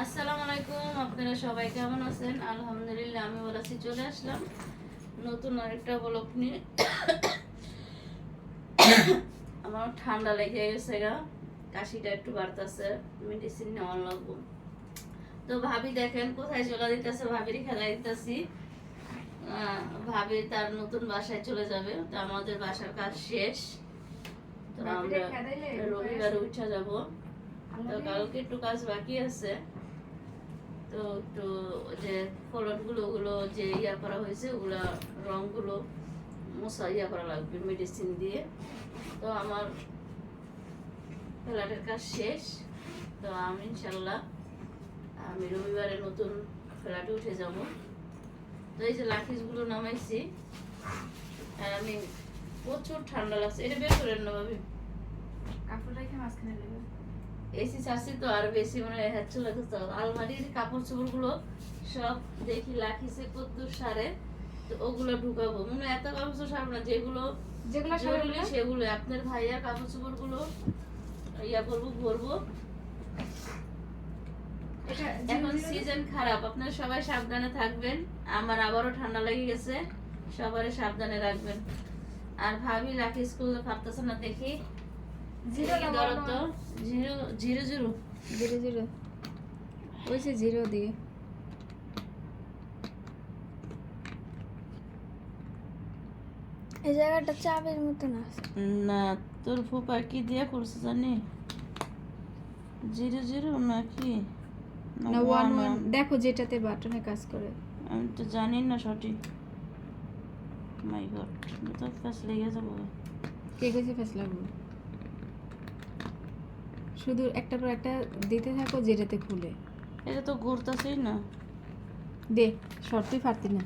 আসসালামু আলাইকুম আপনারা সবাই কেমন আছেন? আলহামদুলিল্লাহ আমি চলে আসলাম নতুন আরেকটা ব্লক নিয়ে। আমার ঠান্ডা লেগে গেছে গা কাশিটা একটু বাড়তেছে মেডিসিন নেওয়ার লাগবো। তো ভাবি দেখেন কোথায় চলে দিতেছে ভাবির খেলা দিতেছি ভাবি তার নতুন বাসায় চলে যাবে তো আমাদের বাসার কাজ শেষ। তো আমরা রবিবার উঠা যাব। তো কালকে একটু কাজ বাকি আছে। তো একটু যে ফলটগুলো ওগুলো যে ইয়া করা হয়েছে, ওগুলা রংগুলো মশা ইয়া করা লাগবে মেডিসিন দিয়ে। তো আমার ফ্ল্যাটের কাজ শেষ। তো আমি ইনশাল্লাহ, আমি রবিবারে নতুন ফ্ল্যাটে উঠে যাব। তো এই যে লাঠিসগুলো নামাইছি, আর আমি প্রচুর ঠান্ডা লাগছে। এটা বের করেন না ভাবি। কাপড় রেখে মাঝখানে দেবে এসি চাষি তো আর বেশি মানে হচ্ছে লাগছে আলমারির কাপড় চোপড়গুলো সব দেখি লাখিছে কদ্দুর সারে। তো ওগুলো ঢুকাবো। মনে হয় এত কাপড় চোপড় সারবো না যেগুলো যেগুলো জরুরি সেগুলো আপনার ভাইয়ার কাপড় চোপড়গুলো ইয়া করব ভরবো। এখন সিজন খারাপ। আপনারা সবাই সাবধানে থাকবেন। আমার আবারও ঠান্ডা লেগে গেছে। সবারই সাবধানে রাখবেন। আর ভাবি লাঠি স্কুল ভাবতেছে না দেখি। জিরো ধরো তো zero zero zero. Zero zero. ওই যে জিরো দিয়ে। এই জায়গাটা মতন আছে। না তোর ফুপা কি দিয়ে করছে জানি? জিরো জিরো নাকি না ওয়ান ওয়ান দেখো যেটাতে বাটনে কাজ করে। আমি তো জানি না সঠিক। মাই গড তো ফেস লেগে যাব। কে গেছে ফেস লাগবে? শুধু একটা পর একটা দিতে থাকো যেটাতে খুলে। এটা তো ঘুরতেছেই না। দে শর্তই ফাটতি না।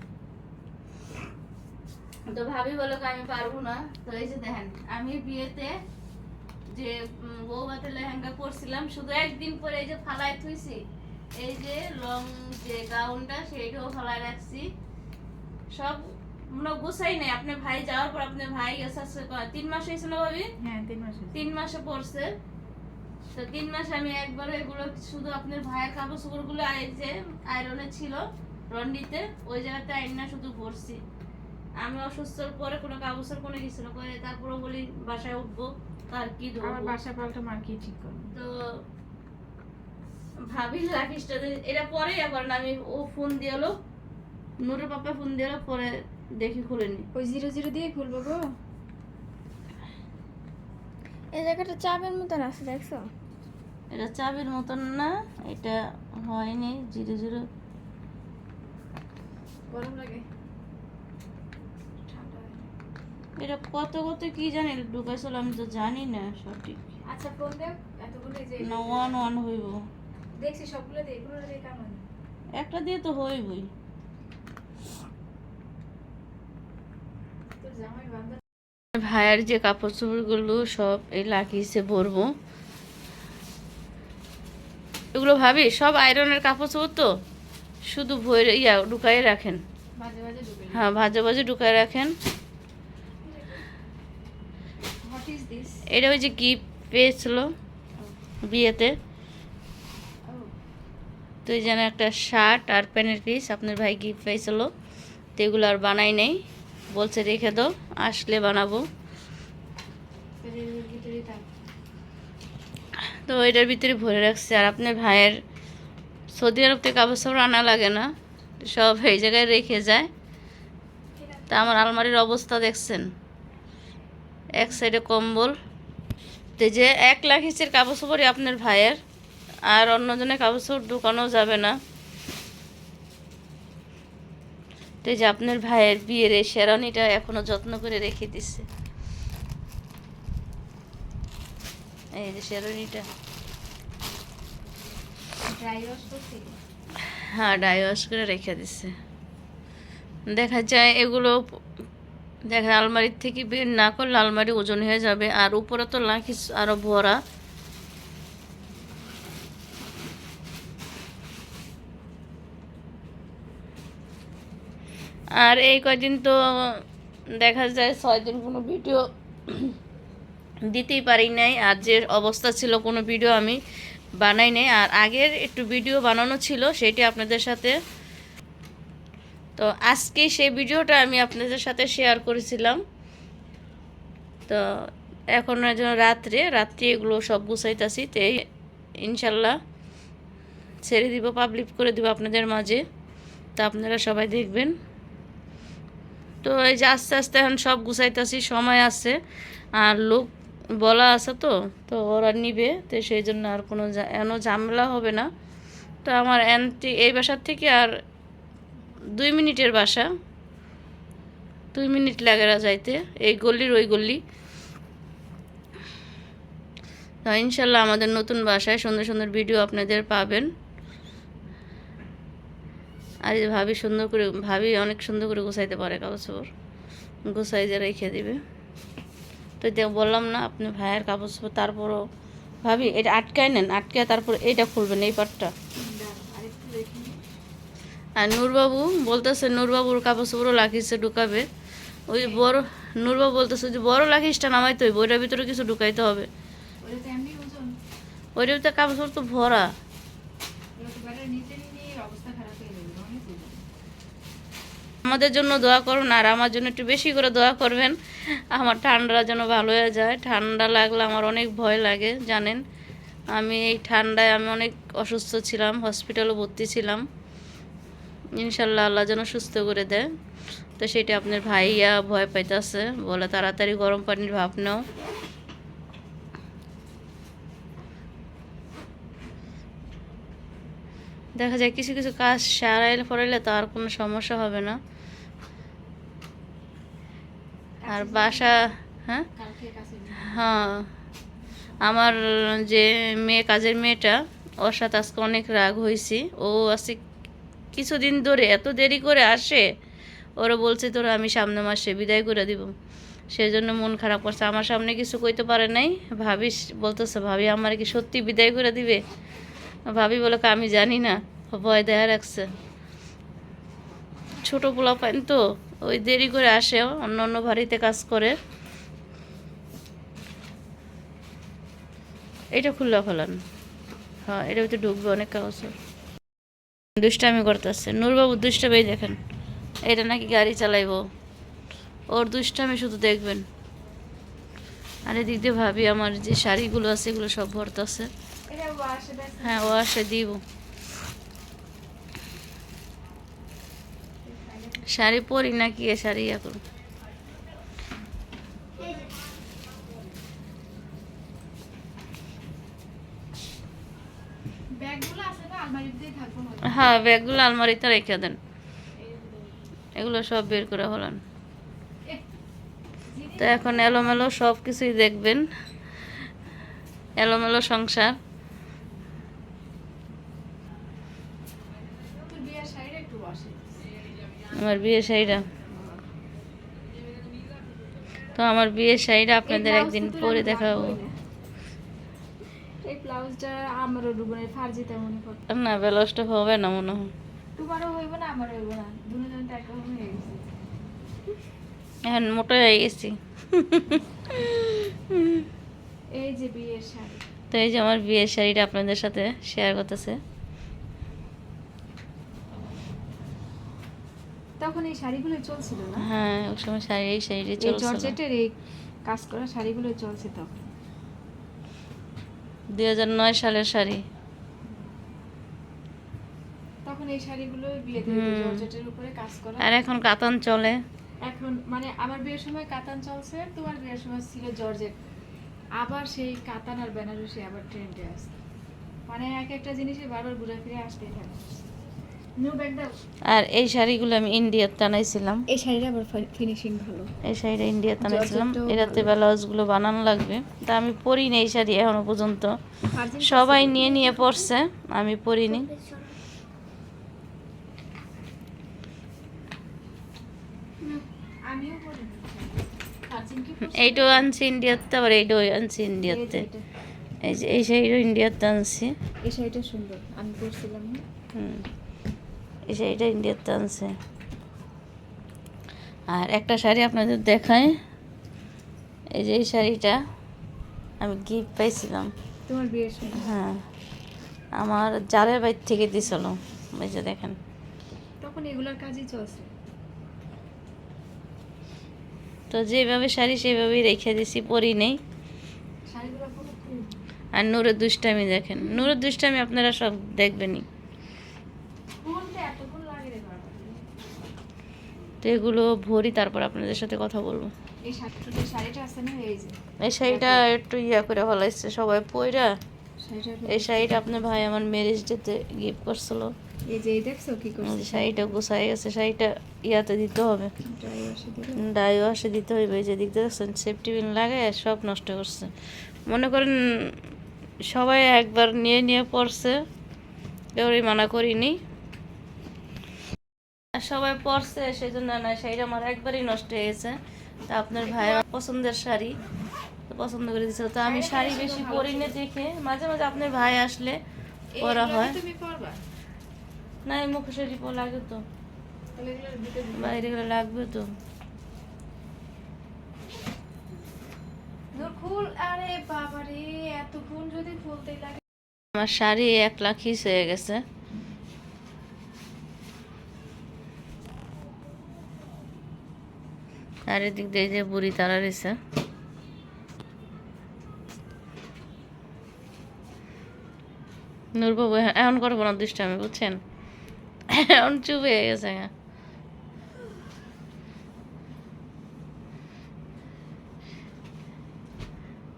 তো ভাবি বলো আমি পারব না? তো এই যে দেখেন আমি বিয়েতে যে উম, বৌভাতের লেহেঙ্গা পরছিলাম শুধু একদিন পরে এই যে ফালাই থুইছি এই যে লং যে গাউনটা সেইটাও ফালাই রাখছি। সব মনে গুছাই নাই আপনার ভাই যাওয়ার পর আপনার ভাই তিন মাস হয়েছে না ভাবি? হ্যাঁ তিন মাস তিন মাসে পড়ছে তো তিন মাস আমি একবার এগুলো শুধু আপনার ভাইয়ের কাপড় যে আয়রনে ছিল রন্ডিতে ওই জায়গাতে আইনা শুধু ভরছি। আমি অসুস্থর পরে কোনো চোপড় কোনো কিছু না করে তারপরে বলি বাসায় উঠবো তার কি আমার বাসা পাল্টা মার কি ঠিক করব? তো ভাবি লাকিসটা এটা পরে আবার না আমি ও ফোন দিয়েলো নুরের পাপা ফোন দিয়েলো পরে দেখি খুলেনি ওই জিরো জিরো দিয়ে খুলবো গো। এই জায়গাটা চাপের মতন আছে দেখছ? এটা চাবির মতন না এটা হয়নি জিরো জিরো। গরম লাগে? এটা কত কত কি জানি ঢুকাইছিল আমি তো জানি না সঠিক। আচ্ছা এতগুলো যে না ওয়ান ওয়ান হইব। দেখছি সবগুলো দিয়ে এগুলো দিয়ে কেমন? একটা দিয়ে তো হইবই। ভাইয়ের যে কাপড় চোপড়গুলো সব এই লাকিসে ভরবো। এগুলো ভাবি সব আয়রনের কাপড় চোপড় তো শুধু ভরে ইয়া ঢুকাই রাখেন হ্যাঁ ভাজে ভাজে ঢুকাই রাখেন এটা ওই যে গিফট পেয়েছিল বিয়েতে তো এই যেন একটা শার্ট আর প্যান্টের পিস আপনার ভাই গিফট পেয়েছিল তো এগুলো আর বানাই নেই বলছে রেখে দাও আসলে বানাবো তো এটার ভিতরে ভরে রাখছে। আর আপনার ভাইয়ের সৌদি আরব থেকে কাপড় সাপড় আনা লাগে না, সব এই জায়গায় রেখে যায়। তা আমার আলমারির অবস্থা দেখছেন। এক সাইডে কম্বল, তো যে এক লাখ ইসের কাপড় চোপড়ই আপনার ভাইয়ের, আর অন্যজনের কাপড় চোপড় ঢুকানো যাবে না। তো যে আপনার ভাইয়ের বিয়ের এই শেরানিটা এখনও যত্ন করে রেখে দিচ্ছে এই যে শেরানিটা ড্রাই হ্যাঁ ডাই ওয়াশ করে রেখে দিচ্ছে দেখা যায় এগুলো দেখা আলমারির থেকে বের না করলে আলমারি ওজন হয়ে যাবে আর উপরে তো লাখিস আরও ভরা। আর এই কয়দিন তো দেখা যায় ছয় দিন কোনো ভিডিও দিতেই পারি নাই। আর যে অবস্থা ছিল, কোনো ভিডিও আমি বানাই নাই। আর আগের একটু ভিডিও বানানো ছিল, সেটি আপনাদের সাথে। তো আজকে সেই ভিডিওটা আমি আপনাদের সাথে শেয়ার করেছিলাম। তো এখন রাত্রে রাত্রে এগুলো সব গুছাইতেছি। তো ইনশাল্লাহ ছেড়ে দিব পাবলিক করে দিব আপনাদের মাঝে। তো আপনারা সবাই দেখবেন। তো এই যে আস্তে আস্তে এখন সব গুছাইতেছি, সময় আছে। আর লোক বলা আছে তো তো ওরা নিবে, তো সেই জন্য আর কোনো এনো ঝামেলা হবে না। তো আমার অ্যান্টি এই বাসার থেকে আর দুই মিনিটের বাসা। দুই মিনিট লাগে যাইতে, এই গল্লির ওই গল্লি তো ইনশাল্লাহ আমাদের নতুন বাসায় সুন্দর সুন্দর ভিডিও আপনাদের পাবেন। আর ভাবি সুন্দর করে, ভাবি অনেক সুন্দর করে গোছাইতে পারে কাগজ গোছাই যে রেখে দিবে। তো বললাম না, আপনি ভাইয়ের কাপড় চোপড় তারপরও ভাবি, এটা আটকায় নেন, আটকায় তারপর এইটা খুলবেন, এই পাটটা। আর নূরবাবু বলতেছে, নূরবাবুর কাপড় চোপড়ও লাখিসে ঢুকাবে। ওই বড়, নূরবাবু বলতেছে যে, বড় লাখিসটা নামাইতে হইব, ওইটার ভিতরে কিছু ঢুকাইতে হবে। ওইটার ভিতরে কাপড় চোপড় তো ভরা। আমাদের জন্য দোয়া করুন, আর আমার জন্য একটু বেশি করে দোয়া করবেন। আমার ঠান্ডা যেন ভালো হয়ে যায়। ঠান্ডা লাগলে আমার অনেক ভয় লাগে, জানেন। আমি এই ঠান্ডায় আমি অনেক অসুস্থ ছিলাম, হসপিটালে ভর্তি ছিলাম। ইনশাল্লাহ আল্লাহ যেন সুস্থ করে দেয়। তো সেটা আপনার ভাইয়া ভয় পাইতেছে, বলে তাড়াতাড়ি গরম পানির ভাপ নাও। দেখা যায় কিছু কিছু কাজ সারাইলে পড়াইলে তো আর কোনো সমস্যা হবে না। আর বাসা হ্যাঁ? হ্যাঁ। আমার যে মেয়ে কাজের মেয়েটা ওর সাথে আজকে অনেক রাগ হয়েছি। ও আজকে কিছুদিন ধরে এত দেরি করে আসে ওরা বলছে তোরা আমি সামনে মাসে বিদায় করে দিব। সেই জন্য মন খারাপ করছে। আমার সামনে কিছু কইতে পারে নাই। ভাবি বলতেছে ভাবি আমার কি সত্যি বিদায় করে দিবে? ভাবি বলে "কা, আমি জানি না। ভয় দেয়া রাখছে। ছোটো পোলা পাইন তো। ওই দেরি করে আসে অন্য অন্য বাড়িতে কাজ করে। এটা খুললে ফেলান হ্যাঁ এটা ভিতরে ঢুকবে অনেক কাগজ। দুষ্টামি করতেছে। নূরবাবু দুষ্টামি দেখেন, এটা নাকি গাড়ি চালাইবো। ওর দুষ্টামি শুধু দেখবেন। আর এদিক দিয়ে ভাবি, আমার যে শাড়িগুলো আছে, এগুলো সব ভরতেছে। হ্যাঁ ও আসে, দিব। শাড়ি পরি নাকি এ শাড়ি এখন হ্যাঁ ব্যাগগুলো আলমারিতে রেখে দেন। এগুলো সব বের করে হলান তো এখন এলোমেলো সব কিছুই দেখবেন। এলোমেলো সংসার তোর বিয়ের শাড়িটা একটু ওয়াশে আমার বিয়ে শাড়িটা। তো আমার বিয়ের শাড়িটা আপনাদের একদিন পরে দেখাবো। এই ব্লাউজটা আমারও ডুবনের ফার্জি তেমনই করতে না ব্লাউজটা হবে না মনে হয়। তোমারও হইব না আমারও হইব না। দুজন তো একরকম হয়ে গেছে এখন মোটা হয়ে গেছি। এই যে বিয়ের শাড়ি। তো এই যে আমার বিয়ের শাড়িটা আপনাদের সাথে শেয়ার করতেছে। তখন এই শাড়িগুলো চলছিল না? হ্যাঁ ওই সময় শাড়ি এই শাড়িটা চলছিল। জর্জেটের এই কাজ করা শাড়িগুলো চলছে তখন। দুই হাজার নয় সালের শাড়ি। তখন এই শাড়িগুলো বিয়েতে। জর্জেটের উপরে কাজ করা। আর এখন কাতান চলে। এখন মানে আমার বিয়ের সময় কাতান চলছে তোমার বিয়ের সময় ছিল জর্জেট। আবার সেই কাতান আর বেনারসি আবার ট্রেন্ডে আসছে। মানে এক একটা জিনিসে বারবার ঘুরে ফিরে আসতেই থাকে। আর এই শাড়িগুলো আমি ইন্ডিয়ার টানাইছিলাম। এই শাড়িটা আবার ফিনিশিং ভালো। এই শাড়িটা ইন্ডিয়ার টানাইছিলাম। ভালো। ব্লাউজগুলো বানানো লাগবে। তা আমি পরিনি এই শাড়ি এখনও পর্যন্ত। সবাই নিয়ে নিয়ে পড়ছে আমি পরিনি। এইটাও আনছি ইন্ডিয়াতে আবার এইটাও আনছি ইন্ডিয়াতে এই যে এই শাড়িটাও ইন্ডিয়াতে আনছি। এই শাড়িটা সুন্দর। আমি পরছিলাম হুম। এই শাড়িটা ইন্ডিয়াতে আনছে আর একটা শাড়ি আপনাদের দেখায় এই যে এই শাড়িটা আমি গিফট পাইছিলাম। তোমার বিয়ের সময় হ্যাঁ। আমার জালের বাইর থেকে দিছিল ওই যে দেখেন। তখন এগুলোর কাজই চলছে। তো যেভাবে শাড়ি সেভাবেই রেখে দিছি পরি নেই। আর নূরের দুষ্টামি দেখেন। নূরের দুষ্টামি আপনারা সব দেখবেনই। তো এগুলো ভরি তারপর আপনাদের সাথে কথা বলব। এই শাড়িটা একটু ইয়া করে ফলাইছে সবাই শাড়িটা এই শাড়িটা আপনার ভাই আমার ম্যারেজ ডেতে গিফট করছিল। এই যে দেখছ কি করছে? শাড়িটা গুছাই গেছে শাড়িটা ইয়াতে দিতে হবে। ডাইও আসে দিতে হইবে এই যে দিকতে দেখছেন সেফটি পিন লাগায় সব নষ্ট করছে। মনে করেন সবাই একবার নিয়ে নিয়ে পড়ছে কেউই মানা করিনি। আর সবাই পরছে সেই জন্য না শাড়িটা আমার একবারই নষ্ট হয়ে গেছে। তা আপনার ভাই পছন্দের শাড়ি তো পছন্দ করে দিচ্ছে তো আমি শাড়ি বেশি পরি না দেখে মাঝে মাঝে আপনার ভাই আসলে পরা হয়। না এই মুখে শাড়ি পরা লাগে তো বাইরে গেলে লাগবে তো। আমার শাড়ি এক লাখ হিস হয়ে গেছে। আর এদিক দিয়ে যে বুড়ি তারা রয়েছে। নূরবাবু, এ- এখন করব না দুষ্টামি, বুঝছেন? এখন চুপ হয়ে গেছে।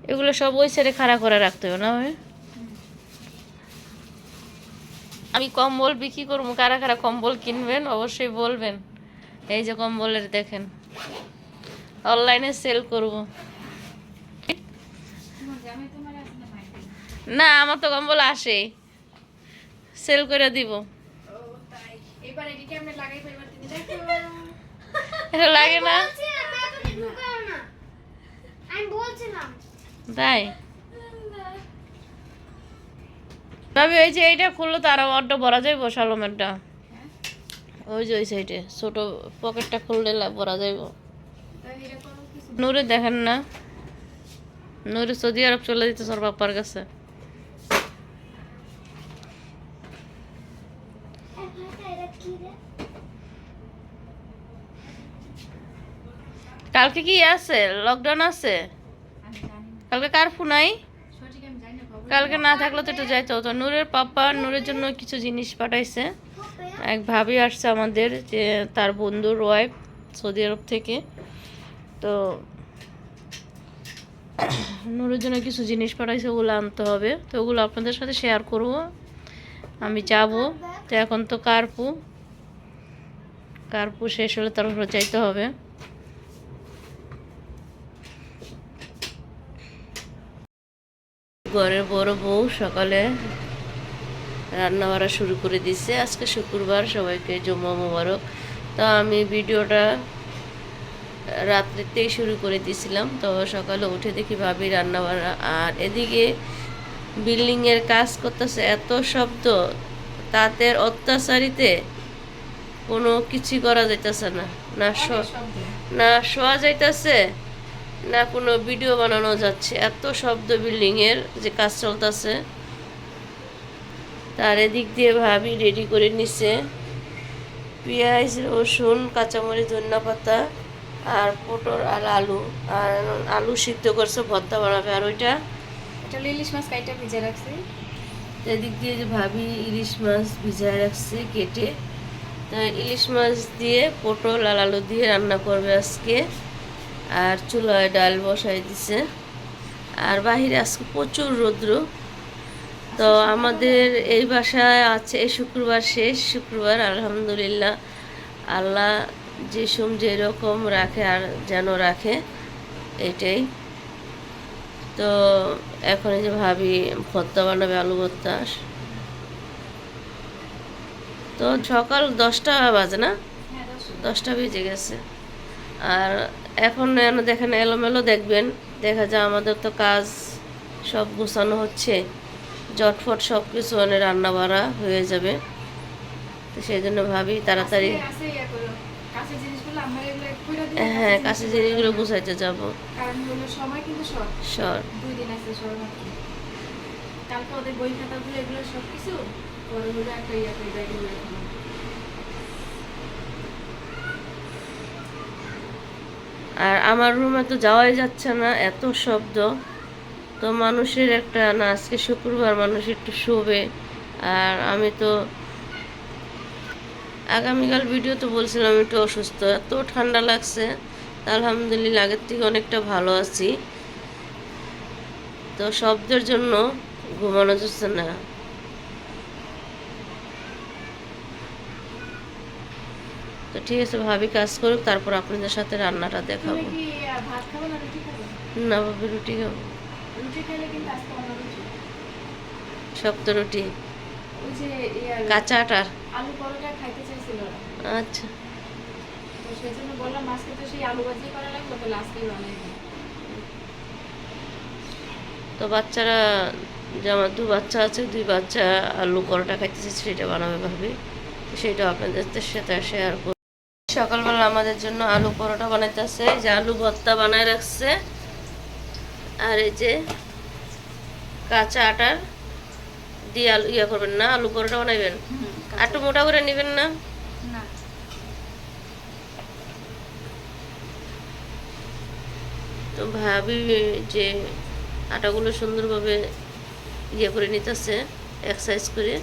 এগুলো সব ওই সাইডে খাড়া করে রাখতে হবে না আমি কম্বল বিক্রি করব, কারা কারা কম্বল কিনবেন, অবশ্যই বলবেন। এই যে কম্বলের দেখেন। অনলাইনে সেল করব। না, আমার তো কম্বল আসে। সেল করে দিব। লাগে না? তাই? ভাবি, ওই যে এইটা খুললো তার অর্ডার ভরা যাইব সালমেরটা ওই যে ওই সাইডে ছোট পকেটটা খুললে ভরা যাইব। নূরে দেখেন না। নূরে সৌদি আরব চলে দিতে সর বাপার কাছে। কালকে কি আছে? লকডাউন আছে? কালকে কারফু নাই? সঠিক আমি জানি না খবর কালকে না থাকলে তো একটু যাইতে হতো। নূরের পাপা নূরের জন্য কিছু জিনিস পাঠাইছে। এক ভাবি আসছে আমাদের যে তার বন্ধুর ওয়াইফ সৌদি আরব থেকে। তো নূরের জন্য কিছু জিনিস পাঠাইছে, ওগুলো আনতে হবে। তো ওগুলো আপনাদের সাথে শেয়ার করব। আমি যাব। তো এখন তো কার্পু। কার্পু শেষ হলে তারপর যাইতে হবে। ঘরের বড় বউ সকালে রান্না বাড়া শুরু করে দিছে। আজকে শুক্রবার, সবাইকে জমা মোবারক। তো আমি ভিডিওটা রাত্রিতেই শুরু করে দিয়েছিলাম। তো সকালে উঠে দেখি ভাবি রান্না বাড়া আর এদিকে বিল্ডিংয়ের কাজ করতেছে এত শব্দ তাদের অত্যাচারিতে কোনো কিছু করা যাইতেছে না। না না শোয়া যাইতেছে না কোনো ভিডিও বানানো যাচ্ছে। এত শব্দ বিল্ডিং এর যে কাজ চলতেছে। তার এদিক দিয়ে ভাবি রেডি করে নিছে। পেঁয়াজ রসুন কাঁচামরিচ ধনিয়া পাতা আর পটল আর আলু আর আলু সিদ্ধ করছে ভর্তা বানাবে। আর ওইটা? এটা ইলিশ মাছ কাইটা ভিজে রাখছি। এদিক দিয়ে যে ভাবি ইলিশ মাছ ভিজায় রাখছে কেটে। তা ইলিশ মাছ দিয়ে পটল আর আলু দিয়ে রান্না করবে আজকে। আর চুলায় ডাল বসাই দিছে। আর বাহিরে আজকে প্রচুর রৌদ্র। তো আমাদের এই বাসায় আছে এই শুক্রবার শেষ। শুক্রবার আলহামদুলিল্লাহ। আল্লাহ যে সোম যেরকম রাখে আর যেন রাখে, এটাই। তো এখন এই যে ভাবি ভর্তা বানাবে আলু ভর্তা। তো সকাল দশটা বাজে না? দশটা বেজে গেছে। আর এখন দেখেন এলোমেলো দেখবেন, দেখা যায় আমাদের তো কাজ সব গুছানো হচ্ছে, জটফট সব কিছু মানে রান্না বাড়া হয়ে যাবে। তো সেই জন্য ভাবি তাড়াতাড়ি আজকে আছে ইয়া করো কাঁচের জিনিসগুলো আমরা এগুলো কইরা দিই হ্যাঁ কাছে জিনিসগুলো গুছাইতে যাব। কারণ হলো সময় কিন্তু শর্ট। সর দুই দিন আছে মাত্র। কালকে ওদের বই খাতাগুলো এগুলো সব কিছু পরে হলো একটা ইয়ে করে ব্যাগে আর আমার রুমে তো যাওয়াই যাচ্ছে না এত শব্দ। তো মানুষের একটা না আজকে শুক্রবার মানুষ একটু শোবে। আর আমি তো আগামীকাল ভিডিও তো বলছিলাম একটু অসুস্থ এত ঠান্ডা লাগছে। তা আলহামদুলিল্লাহ আগের থেকে অনেকটা ভালো আছি। তো শব্দের জন্য ঘুমানো যাচ্ছে না। তো ঠিক আছে ভাবি কাজ করুক তারপর আপনাদের সাথে রান্নাটা দেখাবো। না ভাবি রুটি খাব। শক্ত রুটি। ওই কাঁচা আটার? আলু পরোটা খাইতে চাইছিল আচ্ছা। তো সেই জন্য বললাম আজকে তো সেই আলু ভাজি করা লাগল তাহলে আজকেই বানাই তো বাচ্চারা যে আমার দু বাচ্চা আছে দুই বাচ্চা আলু পরোটা খাইতেছে সেটা বানাবে ভাবি। তো সেটা আপনাদের সাথে শেয়ার করব সকালবেলা আমাদের জন্য আলু পরোটা বানাইতেছে যে আলু ভর্তা বানায় রাখছে। আর এই যে কাঁচা আটার দিয়ে আলু ইয়ে করবেন না আলু পরোটা বানাইবেন। একটু মোটা করে নেবেন না? তো ভাবি যে আটাগুলো সুন্দরভাবে ইয়ে করে নিতেছে এক্সারসাইজ করে।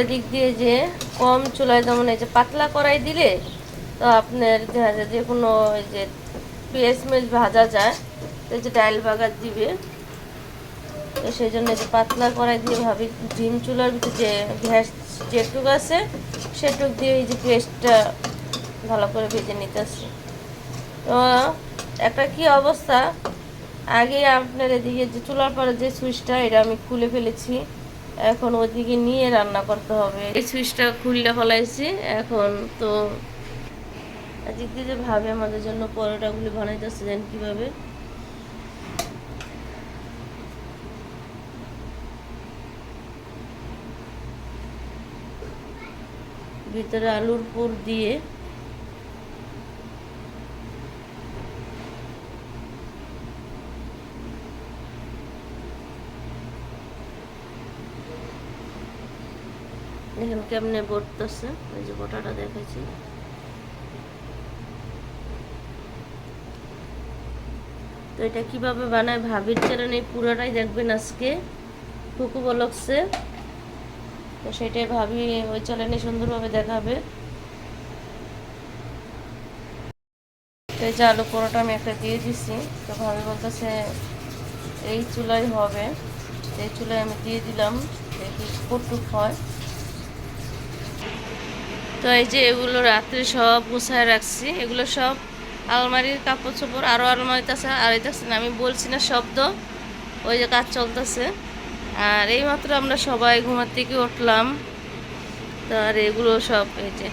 এদিক দিয়ে যে কম চুলায় যেমন এই যে পাতলা করাই দিলে তো আপনার দেখা যায় যে কোনো এই যে পেঁয়াজ মেজ ভাজা যায়। এই যে ডাইল বাগার দিবে, তো সেই জন্য যে পাতলা কড়াই দিয়ে ভাবি, ডিম চুলার ভিতরে যে গ্যাস যেটুক আছে, সেটুক দিয়ে এই যে পেস্টটা ভালো করে ভেজে নিতেছি। তো একটা কি অবস্থা? আগে আপনার এদিকে যে চুলার পরে যে সুইচটা, এটা আমি খুলে ফেলেছি, এখন ওদিকে নিয়ে রান্না করতে হবে। এই সুইচটা খুললে ফলাইছি, এখন তো দিয়ে যে ভাবে আমাদের জন্য পরোটাগুলি বানাইতেছে জানেন কীভাবে। ভিতরে আলুর পুর দিয়ে দেখেন কেমনে বটতেছে। ওই যে বটাটা দেখাচ্ছি তো এটা কীভাবে বানায় ভাবির এই পুরোটাই দেখবেন আজকে। ফুকু বলকছে তো সেটাই ভাবি, ওই চ্যানেলে সুন্দরভাবে দেখাবে। তো এই যে আলু পরোটা আমি একটা দিয়ে দিছি, তো ভাবি বলতেছে, এই চুলাই হবে। এই চুলায় আমি দিয়ে দিলাম, দেখি কটুক হয়। তো এই যে এগুলো রাত্রে সব গুছায় রাখছি, এগুলো সব আলমারির কাপড় চোপড় আরও আলমারিতে আছে, আর আমি বলছি না শব্দ, ওই যে কাজ চলতেছে। আর এইমাত্র আমরা সবাই ঘুমার থেকে উঠলাম। আর এগুলো সব এই যে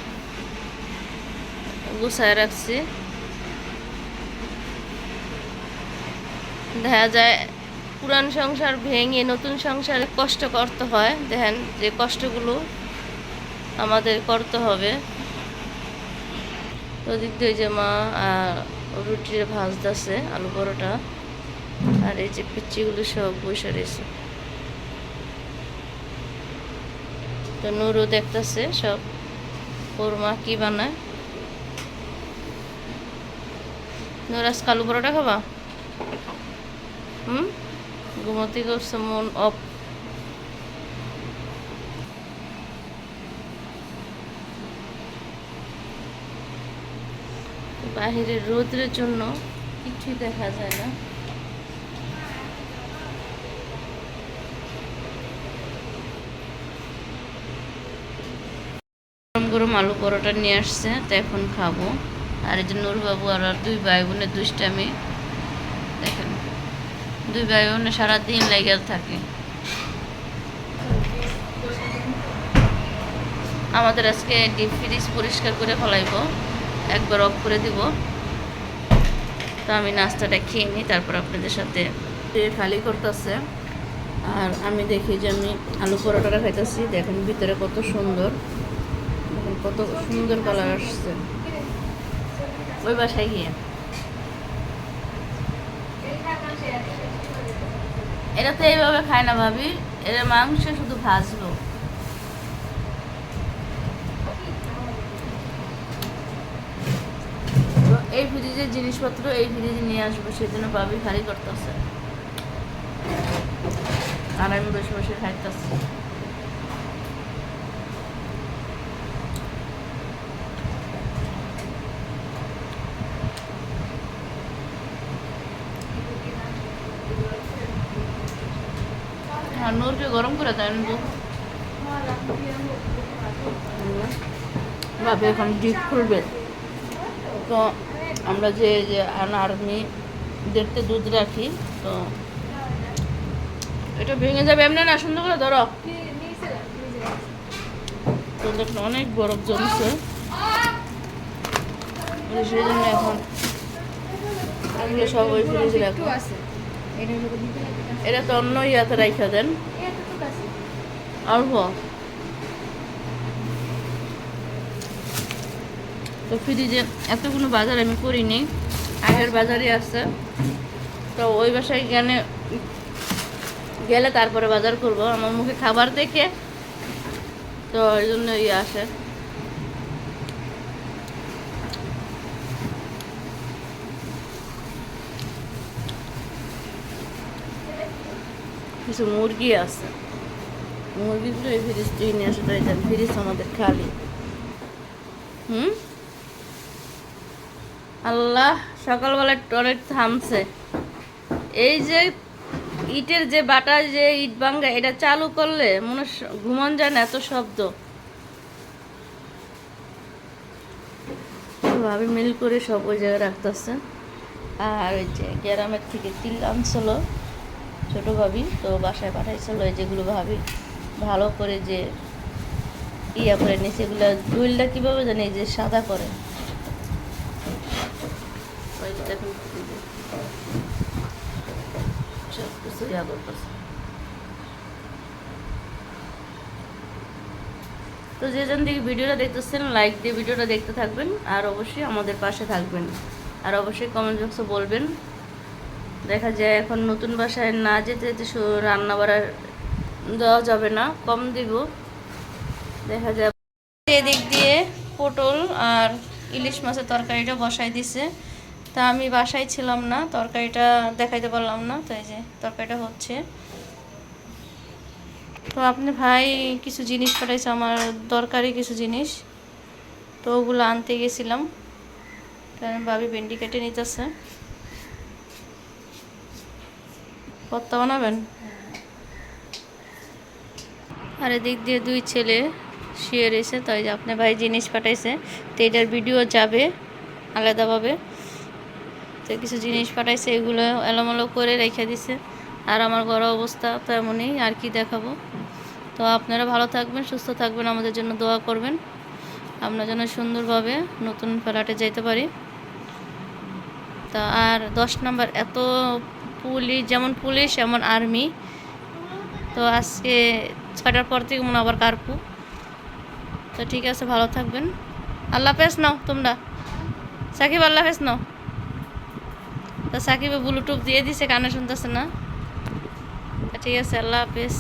গুছায় রাখছি। দেখা যায় পুরান সংসার ভেঙে নতুন সংসারে কষ্ট করতে হয়। দেখেন যে কষ্টগুলো আমাদের করতে হবে। তো দিক দিয়ে যে মা রুটির ভাজতেছে আলু পরোটা। আর এই যে পিচ্চিগুলো সব বসে রয়েছে। তো নুরু দেখতেছে সব। ওর মা কি বানায়? নুরাজ, কালু পরোটা খাবা? হুম? ঘুমতি করছে, মন অফ। বাহিরের রোদ্রের জন্য কিছুই দেখা যায় না। গরম আলু পরোটা নিয়ে আসছে, তো এখন খাব। আর এই যে নুরবাবু আর দুই ভাই বোনের দুষ্টামি, দেখেন। দুই ভাই বোনে সারাদিন লেগে থাকে। আমাদের আজকে ডিপ ফ্রিজ পরিষ্কার করে ফলাইব। একবার অফ করে দিব। তো আমি নাস্তাটা খেয়ে নিই, তারপর আপনাদের সাথে খালি করতেছে। আর আমি দেখি যে আমি আলু পরোটাটা খাইতেছি, দেখেন ভিতরে কত সুন্দর। কত সুন্দর কালার আসছে। ওই বাসায় গিয়ে। এটা তো এইভাবে খায় না ভাবি। এর মাংস শুধু ভাজবো তো এই ফ্রিজের জিনিসপত্র এই ফ্রিজে নিয়ে আসব সেই জন্য ভাবি খালি করতেছে। আর আমি বসে বসে খাইতেছি আর নূরকে গরম করে দেয় আমি। ভাবে এখন ডিপ খুলবে। তো আমরা যে যে আর্মি দেখতে দুধ রাখি তো এটা ভেঙে যাবে। এমনি না সুন্দর করে ধরো। তো দেখুন অনেক বরফ জমছে। সেই জন্য এখন এগুলো সব ওই ফ্রিজে রাখব আছে। এটা তো অন্য ইয়াতে রাখা দেন। অল্প তো ফ্রিজে এত কোনো বাজার আমি করিনি, আগের বাজারই আছে। তো ওই বাসায় গেলে গেলে তারপরে বাজার করব। আমার মুখে খাবার দেখে তো ওই জন্য ইয়ে আসে। কিছু মুরগি আছে। মুরগিগুলো এই থেকে নিয়ে আসে তাই দেন ফ্রিজ আমাদের খালি হুম আল্লাহ সকালবেলায় টয়লেট থামছে। এই যে ইটের যে বাটা, যে ইট ভাঙ্গা, এটা চালু করলে মনে ঘুমন যায় এত শব্দ। ভাবে মিল করে সব ওই জায়গায় রাখতেছে। আর ওই যে গ্রামের থেকে তিল আনছিল ছোটো ভাবি, তো বাসায় পাঠাইছিল, এই যেগুলো ভাবি। ভালো করে যে ইয়া করে নিয়েছে এগুলো দুইলটা কীভাবে জানি যে সাদা করে। সব কিছু। তো যে যেন দিকে ভিডিওটা দেখতেছেন লাইক দিয়ে ভিডিওটা দেখতে থাকবেন, আর অবশ্যই আমাদের পাশে থাকবেন। আর অবশ্যই কমেন্ট বক্সে বলবেন। দেখা যায় এখন নতুন বাসায় না যেতে যেতে রান্না বাড়ার দেওয়া যাবে না, কম দিব। দেখা যাবে এদিক দিয়ে পটল আর ইলিশ মাছের তরকারিটা বসাই দিছে। তা আমি বাসায় ছিলাম না, তরকারিটা দেখাইতে পারলাম না, তো এই যে তরকারিটা হচ্ছে। তো আপনি ভাই কিছু জিনিস পাঠাইছে, আমার দরকারি কিছু জিনিস, তো ওগুলো আনতে গেছিলাম। কারণ ভাবি ভেন্ডি কেটে নিতেছে। কর্তা বানাবেন? আর এদিক দিয়ে দুই ছেলে শুয়ে রয়েছে তাই যে আপনার ভাই জিনিস পাঠাইছে, তো এটার ভিডিও যাবে আলাদাভাবে। তো কিছু জিনিস পাঠাইছে, এগুলো এলোমেলো করে রেখে দিছে। আর আমার ঘর অবস্থা তো এমনই, আর কি দেখাবো। তো আপনারা ভালো থাকবেন, সুস্থ থাকবেন, আমাদের জন্য দোয়া করবেন। আমরা যেন সুন্দরভাবে নতুন ফ্ল্যাটে যাইতে পারি। তা আর দশ নম্বর, এত পুলিশ, যেমন পুলিশ, এমন আর্মি। তো আজকে ছয়টার পর থেকে মনে আবার কারপু। তো ঠিক আছে, ভালো থাকবেন। আল্লাহ হাফেজ নাও তোমরা। সাকিব আল্লাহ হাফেজ নাও। তো সাকিবে ব্লুটুথ দিয়ে দিছে, কানে শুনতেছে না। ঠিক আছে, আল্লাহ হাফেজ।